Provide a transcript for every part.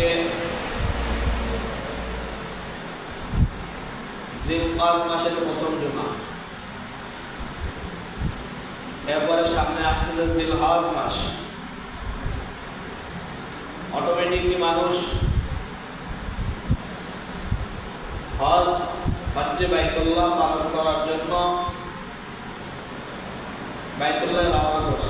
আজকে জিলকাদ মাসের প্রথম জুমা। এরপরে সামনে আসতেছে জিলহজ মাস। অটোমেটিকলি মানুষ হজ হজ্জে বাইতুল্লাহ পালন করার জন্য বাইতুল্লাহ রওনা করছে।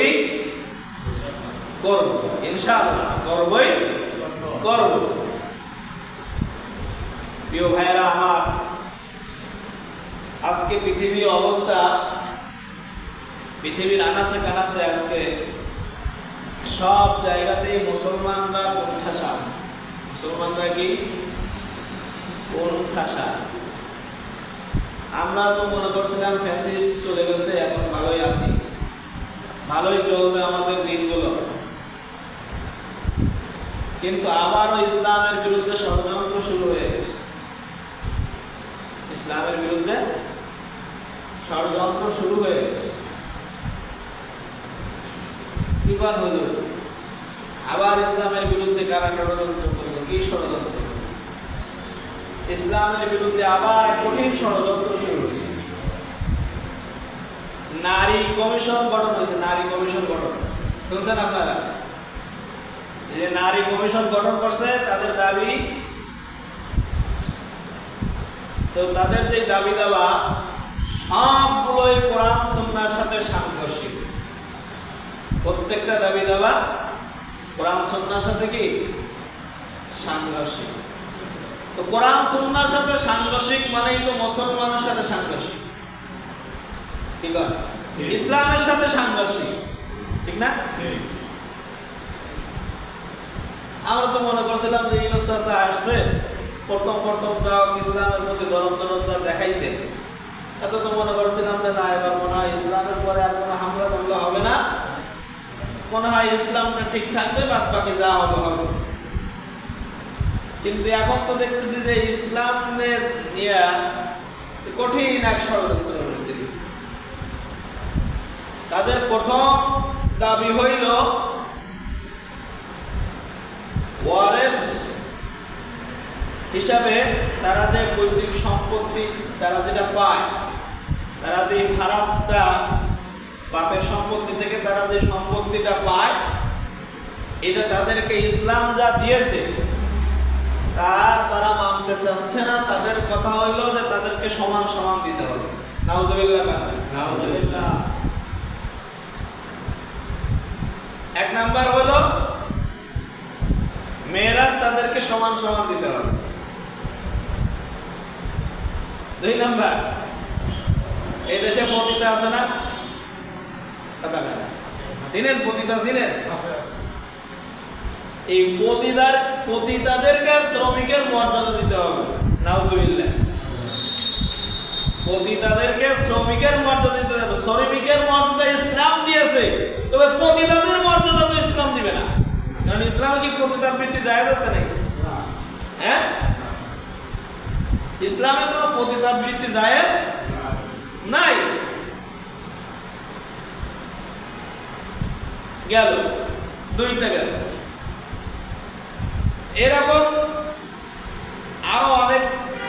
করব, ইনশাআল্লাহ, করবই, করব। প্রিয় ভাইরা আমার, আজকে পৃথিবীর অবস্থা, পৃথিবীর আনাসে কানাসে আজকে সব জায়গাতেই মুসলমানরা কোণঠাসা। মুসলমানরা কি? কোণঠাসা। আমরা তো মনে করছিলাম ফ্যাসিস্ট চলে গেছে, এখন ভালোই আছি। ভালোই চলবে আমাদের দিনগুলো। কিন্তু আবারও ইসলামের বিরুদ্ধে ষড়যন্ত্র শুরু হয়ে গেছে। ইসলামের বিরুদ্ধে ষড়যন্ত্র শুরু হয়ে গেছে। কি হুজুর? আবার ইসলামের বিরুদ্ধে কারা ষড়যন্ত্র করবে? কি ষড়যন্ত্র ইসলামের বিরুদ্ধে আবার কঠিন ষড়যন্ত্র শুরু হয়েছে। নারী কমিশন গঠন হয়েছে, নারী কমিশন গঠন। শুনছেন আপনারা? যে নারী কমিশন গঠন করছে তাদের দাবি তো তাদের যে দাবি দেওয়া সবগুলোই কোরআন সুন্নাহর সাথে সাংঘর্ষিক। প্রত্যেকটা দাবি দেওয়া কোরআন সুন্নাহর সাথে কি? সাংঘর্ষিক। তো কোরআন সুন্নাহর সাথে সাংঘর্ষিক মানেই তো মুসলমানের সাথে সাংঘর্ষিক। ঠিক। আছে ইসলামের সাথে সাংঘর্ষিক। ঠিক না? আমরা তো মনে করছিলাম যে ইউনুস চাচা আসছে। প্রথম প্রথম যাও ইসলামের প্রতি দরদ জনতা দেখাইছে। এত তো মনে করছিলাম যে না, এবার মনে হয় ইসলামের পরে আর কোনো হামলা টামলা হবে না। মনে হয় ইসলামটা ঠিক থাকবে বাদ বাকি যা হবে হবে। কিন্তু এখন তো দেখতেছি যে ইসলামের নিয়ে কঠিন এক ষড়যন্ত্র তাদের প্রথম দাবি হইল ওয়ারেস হিসাবে তারা যে পৈতৃক সম্পত্তি, তারা যেটা পায়, তারা যে ফারাসটা বাপের সম্পত্তি থেকে তারা যে সম্পত্তিটা পায়, এটা তাদেরকে ইসলাম যা দিয়েছে, তা তারা মানতে চাচ্ছে না। তাদের কথা হইল যে তাদেরকে সমান সমান দিতে হবে। নাউজুবিল্লাহ এক নাম্বার হলো মেয়েরাজ তাদেরকে সমান সমান দিতে হবে। দুই নাম্বার, এই দেশে পতিতা আছে না? চিনেন পতিতা, চিনেন? এই পতিতার, পতিতাদেরকে শ্রমিকের মর্যাদা দিতে হবে। নাউজুবিল্লাহ। পতিতাদেরকে শ্রমিকের মর্যাদা দিতে হবে। শ্রমিকের মর্যাদা ইসলাম দিয়েছে। তবে পতিতাদের মর্যাদা তো ইসলাম দিবে না। কারণ ইসলামে কি পতিতার বৃত্তি জায়েজ আছে নাকি? হ্যাঁ? ইসলামে কোনো পতিতার বৃত্তি জায়েজ নাই? গেল। দুইটা গেল। এরকম আরও অনেক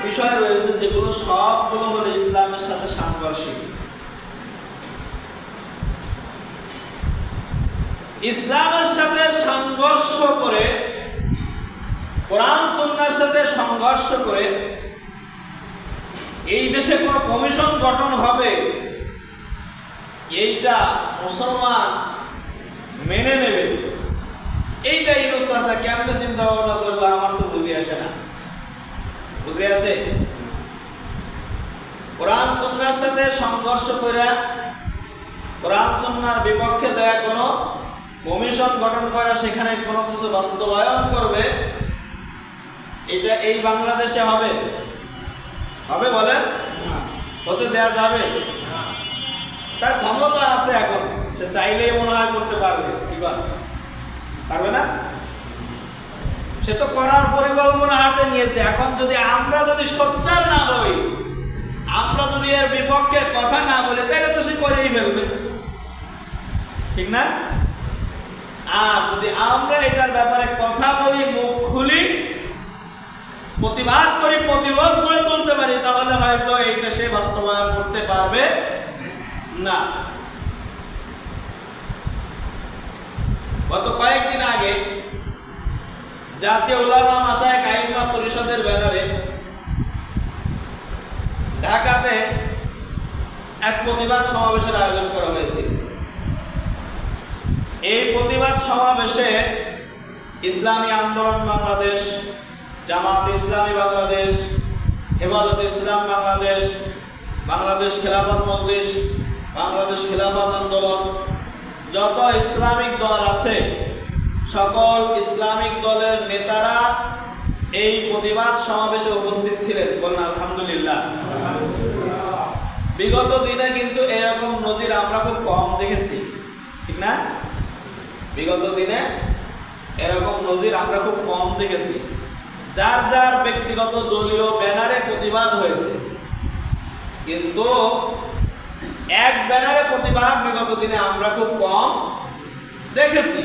বিষয় রয়েছে যেগুলো সবগুলো হলো ইসলামের সাথে সাংঘর্ষিক। ইসলামের সাথে সংঘর্ষ করে কোরআন সুন্নার সাথে সংঘর্ষ করে এই দেশে কোনো কমিশন গঠন হবে, এইটা মুসলমান মেনে নেবে। এইটা ইউনুস চাচা কেমনে চিন্তা ভাবনা করল আমার তো বুঝে আসে না। বুঝে আসে? কোরআন সুন্নার সাথে সংঘর্ষ করে, কোরআন সুন্নার বিপক্ষে দেয়া কোনো কমিশন গঠন করা, সেখানে কোনো কিছু বাস্তবায়ন করবে এটা এই বাংলাদেশে হবে। হবে বলে? হতে দেয়া যাবে? তার ক্ষমতা আছে এখন। সে চাইলেই মনে হয় করতে পারবে কি পারবে না? সে তো করার পরিকল্পনা হাতে নিয়েছে। এখন যদি আমরা যদি সোচ্চার না হই আমরা যদি এর বিপক্ষে কথা না বলি তাহলে তো সে করেই ফেলবে। ঠিক না? আর যদি আমরা এটার ব্যাপারে কথা বলি মুখ খুলি প্রতিবাদ করি, প্রতিরোধ করে তুলতে পারি, তাহলে হয়তো এইটা সে বাস্তবায়ন করতে পারবে না। গত কয়েকদিন আগে জাতীয় উলামা মাসায় আইনমা পরিষদের ব্যানারে ঢাকাতে এক প্রতিবাদ সমাবেশের আয়োজন করা হয়েছে এই প্রতিবাদ সমাবেশে ইসলামী আন্দোলন বাংলাদেশ জামাত ইসলামী বাংলাদেশ, হেফাজত ইসলাম বাংলাদেশ বাংলাদেশ খেলাফত মজলিস, বাংলাদেশ খেলাফত আন্দোলন, যত ইসলামিক দল আছে, সকল ইসলামিক দলের নেতারা এই প্রতিবাদ সমাবেশে উপস্থিত ছিলেন। বলেন, আলহামদুলিল্লাহ। বিগত দিনে কিন্তু এরকম নদীর আমরা খুব কম দেখেছি, ঠিক না? বিগত দিনে এরকম নজির আমরা খুব কম দেখেছি। যার যার ব্যক্তিগত দলীয় ব্যানারে প্রতিবাদ হয়েছে। কিন্তু এক ব্যানারে প্রতিবাদ বিগত দিনে আমরা খুব কম দেখেছি।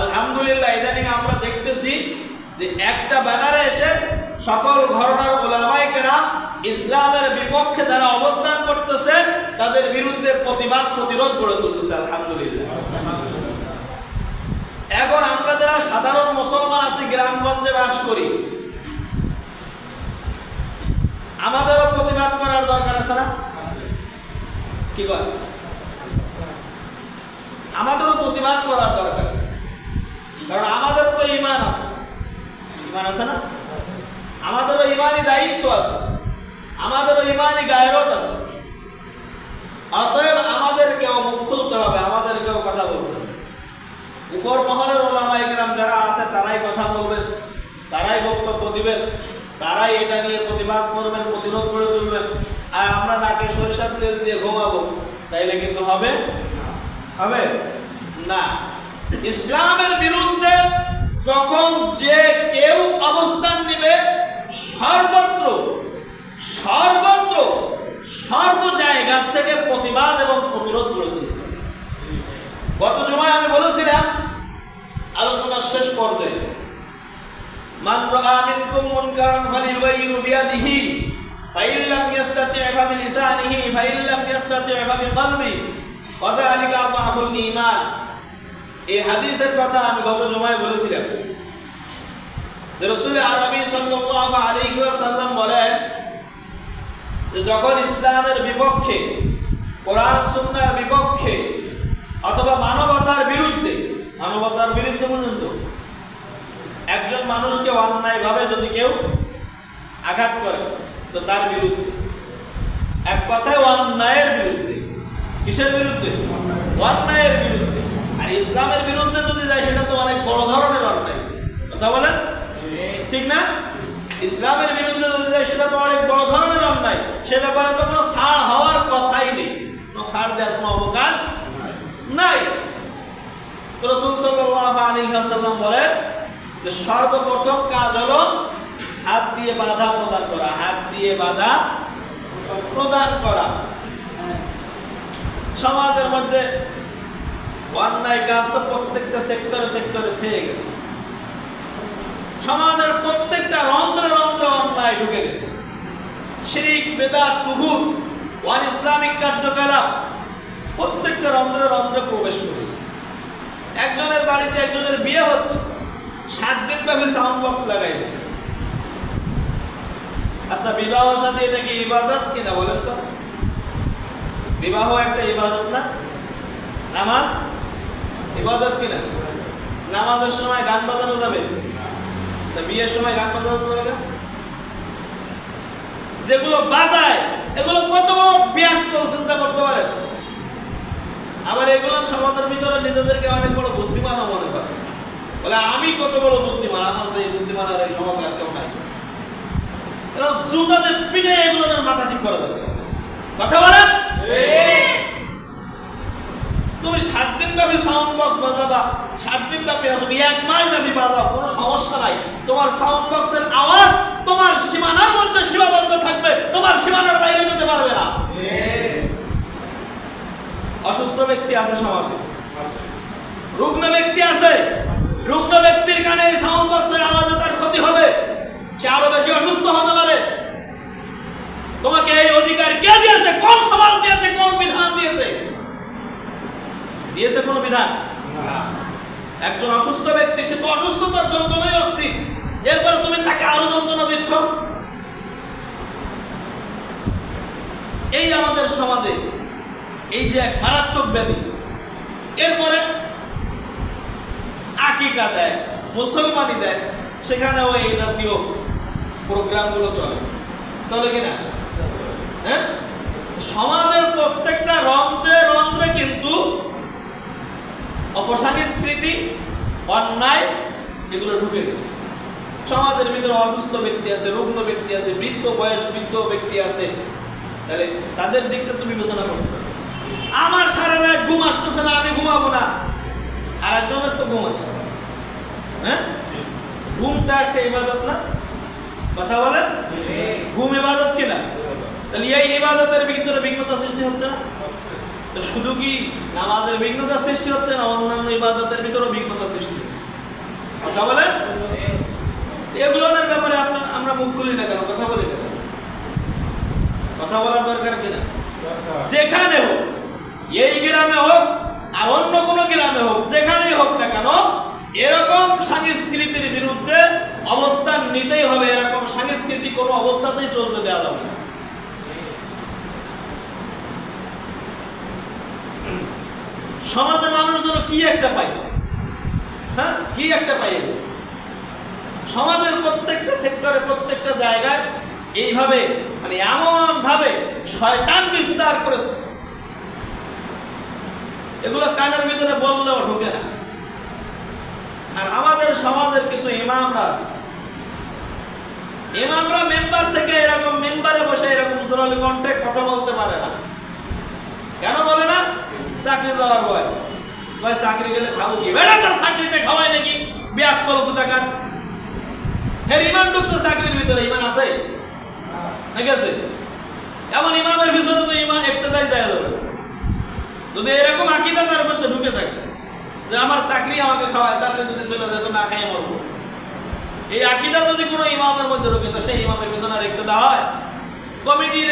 আলহামদুলিল্লাহ, ইদানিং আমরা দেখতেছি যে একটা ব্যানারে এসে সকল ঘরনার ওলামাই কেরাম ইসলামের বিপক্ষে যারা অবস্থান করতেছে, তাদের বিরুদ্ধে প্রতিবাদ, প্রতিরোধ গড়ে তুলতেছে, আলহামদুলিল্লাহ। এখন আমরা যারা সাধারণ মুসলমান আছি, গ্রামগঞ্জে বাস করি, আমাদেরও প্রতিবাদ করার দরকার আছে না? কি কয় আমাদেরও প্রতিবাদ করার দরকার কারণ আমাদের তো ইমান আছে। ইমান আছে না? আমাদেরও ইমানই দায়িত্ব আছে। আমাদেরও ইমানই গায়রত আছে। অতএব আমাদেরকেও মুখ খুলতে হবে, আমাদেরকেও কথা বলতে হবে। উপর মহলের ওলামা একরাম যারা আছে, তারাই কথা বলবেন তারাই বক্তব্য দিবেন তারাই এটা নিয়ে প্রতিবাদ করবেন প্রতিরোধ করে তুলবেন আর আমরা নাকে সরিষার তেল দিয়ে ঘুমাবো, তাইলে কিন্তু হবে হবে? না। ইসলামের বিরুদ্ধে যখন যে কেউ অবস্থান নিবে, সর্বত্র সর্বত্র, সর্ব জায়গা থেকে প্রতিবাদ এবং প্রতিরোধ করে তুলবে। গত জমায় আমি বলেছিলাম আলোচনার শেষ পর্যায়ে মান রাআ মিনকুম মুনকারান ফালিয়ুগাইয়িরু বিয়াদিহি, ফাইন লাম ইয়াস্তাতি' ফাবিলিসানিহি ফাইন লাম ইয়াস্তাতি' ফাবিকলবি ওয়াযালিকা আযআফুল ঈমান। এই হাদিসের কথা আমি গত জমায় বলেছিলাম। রাসূল আরবি সাল্লাল্লাহু আলাইহি ওয়াসাল্লাম বলেন যে যখন ইসলামের বিপক্ষে, কোরআন সুন্নাহর বিপক্ষে অথবা মানবতার বিরুদ্ধে মানবতার বিরুদ্ধে পর্যন্ত। একজন মানুষকে অন্যায়ভাবে যদি কেউ আঘাত করে, তো তার বিরুদ্ধে। এক কথায় অন্যায়ের বিরুদ্ধে। কিসের বিরুদ্ধে? অন্যায়ের বিরুদ্ধে। আর ইসলামের বিরুদ্ধে যদি যায়, সেটা তো অনেক বড় ধরনের অন্যায়। কথা বলেন? ঠিক না? ইসলামের বিরুদ্ধে যদি যায়, সেটা তো অনেক বড় ধরনের অন্যায়। সে ব্যাপারে তো কোনো ছাড় হওয়ার কথাই নেই। কোনো ছাড় দেওয়ার কোনো অবকাশ নাই। তো রসুল সাল্লাল্লাহু আলাইহি ওয়াসাল্লাম বলেন যে সর্বপ্রথম কাজ হলো হাত দিয়ে বাধা প্রদান করা, হাত দিয়ে বাধা প্রদান করা। সমাজের মধ্যে অন্যায় কাজ তো প্রত্যেকটা সেক্টরে সেক্টরে ছেয়ে গেছে। সমাজের প্রত্যেকটা রন্ধ্রে রন্ধ্রে অন্যায় ঢুকে গেছে। শিরিক, বেদাত কুহুর ওয়ান ইসলামিক কার্যকলাপ প্রত্যেকটা রন্ধ্রে রন্ধ্রে প্রবেশ করেছে। একজনের বাড়িতে একজনের বিয়ে হচ্ছে, সাত দিন ব্যাপী সাউন্ড বক্স লাগাই আচ্ছা বিবাহ সাথে এটা কি ইবাদত কিনা বলেন তো? বিবাহ একটা ইবাদত না? নামাজ? ইবাদত কিনা? নামাজের সময় গান বাজানো যাবে? তা বিয়ের সময় গান বাজানো যাবে না? যেগুলো বাজায়, এগুলো কত বড় ব্যাকল চিন্তা করতে পারে আবার এগুলো সমাজের ভিতরে নিজেদেরকে অনেক বড় বুদ্ধিমানও মনে করে। বলে, আমি কত বড় বুদ্ধিমান? আমার সেই বুদ্ধিমান আর এই সমাজ আর কেউ নাই। জুতাতে পিঠে এগুলোর মাথা ঠিক করা দরকার কথা বলেন? তুমি সাত দিন ব্যাপী সাউন্ড বক্স বাজাবা, সাত দিন ব্যাপী না, তুমি এক মাস ব্যাপী বাজাও, কোনো সমস্যা নাই। তোমার সাউন্ড বক্সের আওয়াজ তোমার সীমানার মধ্যে সীমাবদ্ধ থাকবে, তোমার সীমানার বাইরে যেতে পারবে না। অসুস্থ ব্যক্তি আছে সমাজে। রুগ্ন ব্যক্তি আছে। রুগ্ন ব্যক্তির কানে সাউন্ড বক্সের আওয়াজে তার ক্ষতি হবে। সে আরও বেশি অসুস্থ হতে পারে। তোমাকে এই অধিকার কে দিয়েছে? কোন সমাজ দিয়েছে? কোন বিধান দিয়েছে? দিয়েছে কোন বিধান? একজন অসুস্থ ব্যক্তি, সে তো অসুস্থতার যন্ত্রণায় অস্থির। এরপরে তুমি তাকে আরও যন্ত্রণা দিচ্ছ। এই আমাদের সমাজে এই যে এক মারাত্মক ব্যাধি। এরপরে আকিকা দেয় মুসলমানি দেয়, সেখানেও এই জাতীয় প্রোগ্রামগুলো চলে। চলে কিনা হ্যাঁ? সমাজের প্রত্যেকটা রন্ধ্রে রন্ধ্রে কিন্তু অপসংস্কৃতি অন্যায়, এগুলো ঢুকে গেছে। সমাজের ভিতরে অসুস্থ ব্যক্তি আছে, রুগ্ন ব্যক্তি আছে, বৃদ্ধ বয়স বৃদ্ধ ব্যক্তি আছে। তাহলে তাদের দিকটা তুমি বিবেচনা করতে। আমার সারা রাত ঘুম আসতেছে না, আমি ঘুমাবো না। আর একজনের তো ঘুম আসছে হ্যাঁ? ঘুমটা একটা ইবাদত না? কথা বলেন? ঘুম ইবাদত কিনা? তাহলে এই ইবাদতের ভিতরে বিঘ্নতা সৃষ্টি হচ্ছে না? তো শুধু কি নামাজের বিঘ্নতা সৃষ্টি হচ্ছে না, অন্যান্য ইবাদতের ভিতরেও বিঘ্নতা সৃষ্টি হচ্ছে? কথা বলেন? এগুলোর ব্যাপারে আপনার আমরা মুখ খুলি না কেন? কথা বলি না কেন? কথা বলার দরকার কিনা যেখানে হোক। এই গ্রামে হোক আর অন্য কোনো গ্রামে হোক, যেখানেই হোক না কেন, এরকম সংস্কৃতির বিরুদ্ধে অবস্থান নিতেই হবে, এরকম সংস্কৃতি কোনো অবস্থাতেই চলতে দেওয়া যাবে না। সমাজে মানুষ যেন কি একটা পাইছে? হ্যাঁ? কি একটা গেছে? সমাজের প্রত্যেকটা সেক্টরে প্রত্যেকটা জায়গায় এইভাবে মানে এমন ভাবে শয়তান বিস্তার করেছে। এগুলো কানের ভিতরে বললেও ঢুকে না। আর আমাদের সমাজের কিছু ইমামরা আছে। ইমামরা মেম্বার থেকে এরকম মেম্বারে বসে এরকম জোরালি কণ্ঠে কথা বলতে পারে না। কেন বলে না? চাকরি দেওয়ার ভয়। কয়, চাকরি গেলে খাব কি? বেড়া তার চাকরিতে খাওয়াই নাকি? বিয়াক কল কোথাকার এর ইমান ঢুকছে চাকরির ভিতরে, ইমান আছে? নাকি আছে এমন ইমামের ভিতরে তো ইমান একটাদাই যায় যদি এরকম আকিদা তার মধ্যে ঢুকে থাকে যে আমার চাকরি আমাকে খাওয়ায়, চাকরি যদি চলে যায় তো না খাই মরবো। এই আকিদা যদি কোনো ইমামের মধ্যে ঢুকে, তো সেই ইমামের পিছনে একটাদা হয়। কমিটির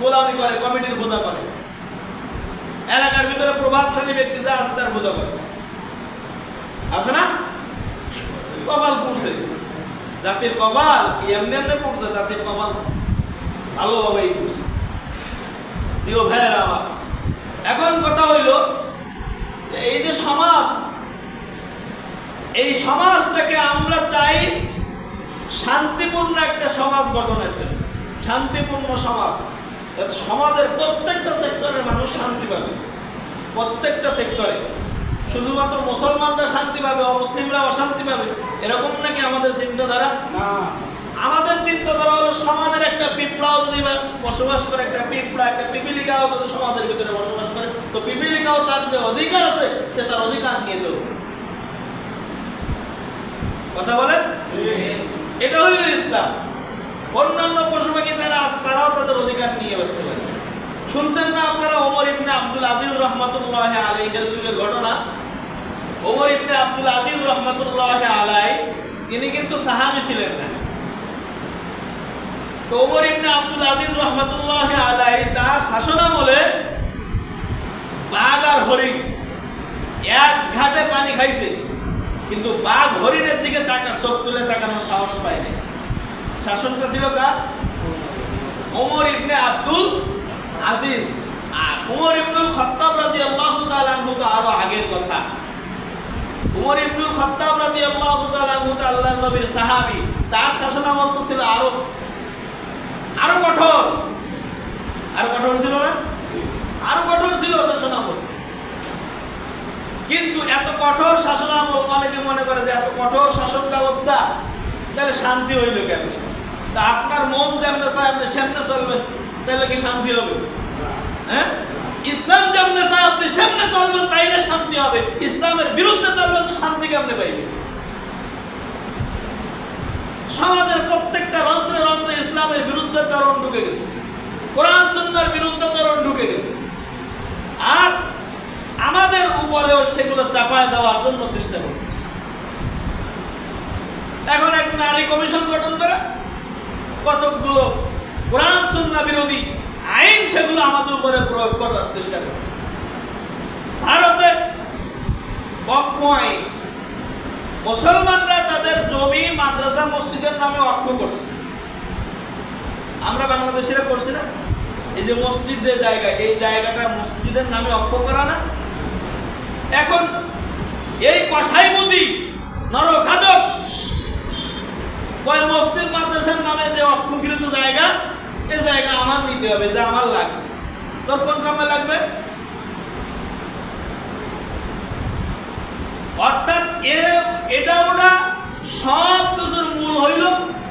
গোলামি করে, কমিটির বোঝা করে। এলাকার ভিতরে প্রভাবশালী ব্যক্তি যা আছে তার বোঝা করে। আছে না? কপাল পুড়ছে। জাতির কপাল এমনি এমনি পড়ছে, জাতির কপাল ভালোভাবেই পুড়ছে। প্রিয় ভাইয়েরা আমার এখন কথা হইল এই যে সমাজ এই সমাজটাকে আমরা চাই শান্তিপূর্ণ একটা সমাজ গঠনের জন্য। শান্তিপূর্ণ সমাজ। সমাজের প্রত্যেকটা সেক্টরের মানুষ শান্তি পাবে। প্রত্যেকটা সেক্টরে। শুধুমাত্র মুসলমানরা শান্তি পাবে অমুসলিমরা অশান্তি পাবে এরকম নাকি আমাদের চিন্তাধারা? না। আমাদের চিন্তাধারা হলো সমাজের একটা পিঁপড়াও যদি বসবাস করে একটা পিঁপড়া একটা পিপিলিকাও যদি সমাজের ভিতরে বসবাস তো পিপিলিকাও তার যে অধিকার আছে, সে তার অধিকার নিয়ে দেবে কথা বলেন? এটা হইল ইসলাম। অন্যান্য পশু পাখি যারা আছে, তারাও তাদের অধিকার নিয়ে বসতে পারে শুনছেন না আপনারা ওমর ইবনে আব্দুল আজিজ রহমতুল্লাহ আলাইহের যুগের ঘটনা। ওমর ইবনে আব্দুল আজিজ রহমতুল্লাহ আলাই তিনি কিন্তু সাহাবি ছিলেন না। তো ওমর ইবনে আব্দুল আজিজ রহমাতুল্লাহ আলাইহি, তার শাসনামলে হরিণ এক ঘাটে পানি খাইছে, কিন্তু বাঘ হরিণের দিকে তাকা, চোখ তুলে তাকানোর সাহস পায় নাই। শাসনটা ছিল কার? ওমর ইবনে আব্দুল আজিজ। উমর ইবনুল খাত্তাব রাদিয়াল্লাহু তাআলা আনহু তো আরও আগের কথা। উমর ইবনুল খাত্তাব রাদিয়াল্লাহু তাআলা আনহু তো আল্লাহর নবীর সাহাবী। তার শাসনামল তো ছিল আরও আরও কঠোর। আরও কঠোর ছিল না? আরও কঠোর ছিল শাসনামল। কিন্তু এত কঠোর শাসনামল অনেকে মনে করে যে এত কঠোর শাসন ব্যবস্থা, তাহলে শান্তি হইল কেন তা আপনার মন যেমনে চায় আপনি সেমনে চলবেন, তাহলে কি শান্তি হবে? হ্যাঁ? ইসলাম যেমনে চায় আপনি সেমনে চলবেন, তাইলে শান্তি হবে। ইসলামের বিরুদ্ধে চলবেন তো শান্তি কেমনে পাইবে? সমাজের প্রত্যেকটা রন্ধ্রে রন্ধ্রে ইসলামের বিরুদ্ধে বিরুদ্ধাচরণ ঢুকে গেছে। কোরআন, সুন্নার বিরুদ্ধাচরণ ঢুকে গেছে। আর আমাদের উপরেও সেগুলো চাপায় দেওয়ার জন্য চেষ্টা করতেছে এখন এক নারী কমিশন গঠন করে কতকগুলো কোরআন, সুন্না বিরোধী আইন সেগুলো আমাদের উপরে প্রয়োগ করার চেষ্টা করতেছে ভারতে আইন মুসলমানরা তাদের জমি মাদ্রাসা মসজিদের নামে অক্ষ করছে। আমরা বাংলাদেশিরা করছি না? এই যে মসজিদ যে জায়গা, এই জায়গাটা মসজিদের নামে অক্ষ করা না? এখন এই কসাই মোদি ওই মসজিদ মাদ্রাসার নামে যে জায়গা এই জায়গা আমার নিতে হবে, যে আমার লাগবে। তোর কোন কামে লাগবে? অর্থাৎ এ, এটা ওটা সব কিছুর মূল হইল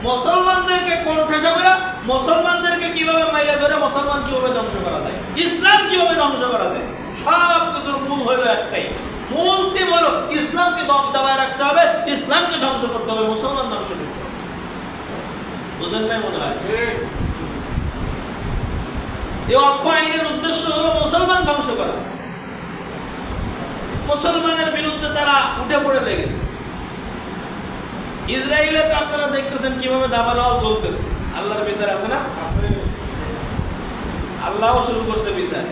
মুসলমানদেরকে কণ্ঠাসা করা, মুসলমানদেরকে কীভাবে মাইরা ধরে, মুসলমান কীভাবে ধ্বংস করা যায়, ইসলাম কীভাবে ধ্বংস করা যায়? সব কিছুর মূল একটাই। হলো ইসলামকে দাবায় রাখতে হবে ইসলামকে ধ্বংস করতে হবে মুসলমান ধ্বংস করতে হবে বুঝেন নাই মনে হয়? এই অক্ষ আইনের উদ্দেশ্য হলো মুসলমান ধ্বংস করা। মুসলমানের বিরুদ্ধে তারা উঠে পড়ে লেগেছে ইসরায়েলে তো আপনারা দেখতেছেন কীভাবে দাবানল চলতেছে আল্লাহর বিচার আছে না? আল্লাহও শুরু করছে বিচার।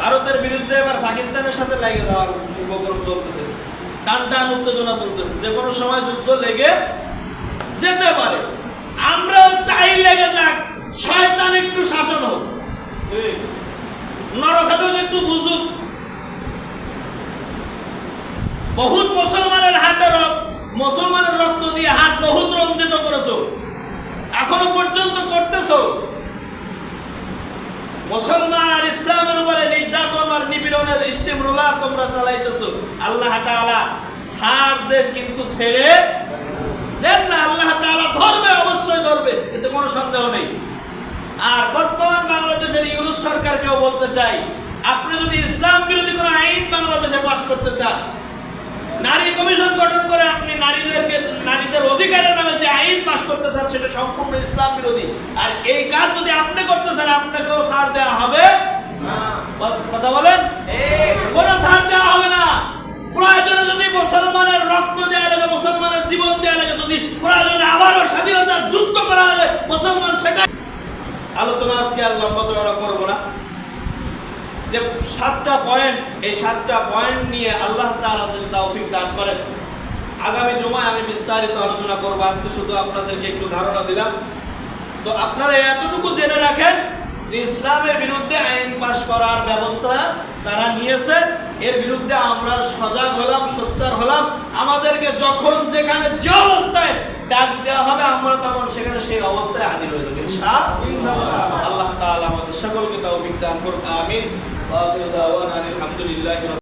ভারতের বিরুদ্ধে এবার পাকিস্তানের সাথে লেগে যাওয়ার উপক্রম চলতেছে। টান টান উত্তেজনা চলতেছে। যে কোনো সময় যুদ্ধ লেগে যেতে পারে। আমরা চাই লেগে যাক। শয়তান একটু শাসন হোক। নরখাদক একটু বুঝুক। বহুত মুসলমানের হাতে রক্ত মুসলমানের রক্ত দিয়ে হাত বহুত রঞ্জিত করেছ। এখনও পর্যন্ত করতেছো। মুসলমান আর ইসলামের উপরে নির্যাতন আর নিপীড়নের স্টিম রোলার তোমরা চালাইতেছো। আল্লাহ তাআলা দেন কিন্তু ছেড়ে দেন না। আল্লাহ ধরবে, অবশ্যই ধরবে, এতে কোনো সন্দেহ নেই। আর বর্তমান বাংলাদেশের ইউনুস সরকারকেও বলতে চাই, আপনি যদি ইসলাম বিরোধী কোনো আইন বাংলাদেশে পাশ করতে চান নারী কমিশন গঠন করে আপনি নারীদেরকে, নারীদের অধিকারের নামে যে আইন পাশ করতে চান, সেটা সম্পূর্ণ ইসলাম বিরোধী। আর এই কাজ যদি আপনি করতে চান, আপনাকেও ছাড় দেওয়া হবে। কথা বলেন? দেওয়া হবে না। প্রয়োজনে যদি মুসলমানের রক্ত দেওয়া লাগে, মুসলমানের জীবন দেওয়া লাগে, যদি প্রয়োজনে আবারও স্বাধীনতার যুদ্ধ করা লাগে, মুসলমান সেটা আলোচনা আজকে আর লম্বা চড়া করব না। যে সাতটা পয়েন্ট এই সাতটা পয়েন্ট নিয়ে আল্লাহ তাআলা যদি তৌফিক দান করেন, আগামী জুমায় আমি বিস্তারিত আলোচনা করব। আজকে শুধু আপনাদেরকে একটু ধারণা দিলাম। তো আপনারা এতটুকু জেনে রাখেন যে ইসলামের বিরুদ্ধে আইন পাশ করার ব্যবস্থা তারা নিয়েছে। এর বিরুদ্ধে আমরা সজাগ হলাম, সোচ্চার হলাম। আমাদেরকে যখন যেখানে যে অবস্থায় ডাক দেওয়া হবে, আমরা তখন সেখানে সেই অবস্থায় হাজির হয়ে যাব। আল্লাহ তাআলা আমাদের সকলকে তৌফিক দান করুন আমিন। ওয়া আখিরু দাওয়ানা আলহামদুলিল্লাহি রাব্বিল